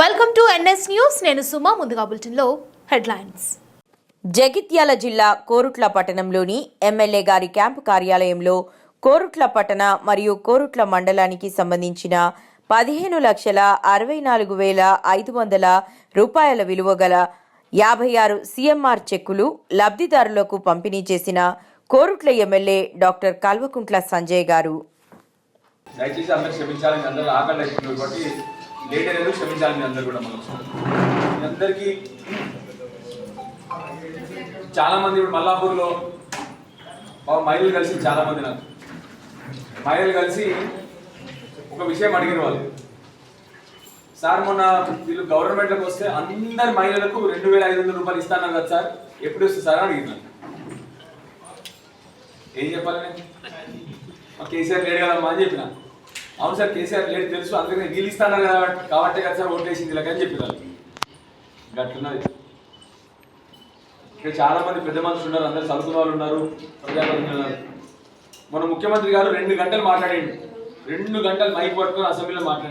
Welcome to NS news నేను సుమా ముందుగా బులెటిన్లో హెడ్లైన్స్. జగిత్యాల జిల్లా కోరుట్ల పట్టణంలోని ఎమ్మెల్యే గారి క్యాంపు కార్యాలయంలో కోరుట్ల పట్టణ మరియు కోరుట్ల మండలానికి సంబంధించిన పదిహేను లక్షల అరవై నాలుగు వేల ఐదు వందల రూపాయల విలువ గల యాభై ఆరు సీఎంఆర్ చెక్కులు లబ్ధిదారులకు పంపిణీ చేసిన కోరుట్ల ఎమ్మెల్యే డాక్టర్ కల్వకుంట్ల సంజయ్ గారు. దయచేసి అందరూ క్షమించాలని అందరూ ఆకలి లేట్ అనేది క్షమించాలి మీ అందరు కూడా మనం. మీ అందరికీ చాలా మంది ఇప్పుడు మల్లాపూర్లో పాపం మహిళలు కలిసి చాలా మంది నాకు. మహిళలు కలిసి ఒక విషయం అడిగిన వాళ్ళు. సార్ మొన్న వీళ్ళు గవర్నమెంట్లోకి వస్తే అందరి మహిళలకు రెండు వేల ఐదు వందల రూపాయలు ఇస్తాను కదా సార్. ఎప్పుడు వస్తుంది సార్ అడిగిన ఏం చెప్పాలి నేను కేసీఆర్ లేడు కదమ్మా అని చెప్పిన. అవును సార్ కేసీఆర్ లేదు తెలుసు అందుకని వీళ్ళు ఇస్తాను కదా కాబట్టి కదా సార్ ఓట్లేసింది ఇలా అని చెప్పిన గట్లున్నది. ఇక్కడ చాలా మంది పెద్ద మనుషులు ఉన్నారు అందరు చదువుకున్న వాళ్ళు ఉన్నారు ప్రజాప్రతినిధులు ఉన్నారు మన ముఖ్యమంత్రి గారు రెండు గంటలు మాట్లాడండి. రెండు గంటలు మైక్ పట్టుకొని అసెంబ్లీలో మాట్లాడండి.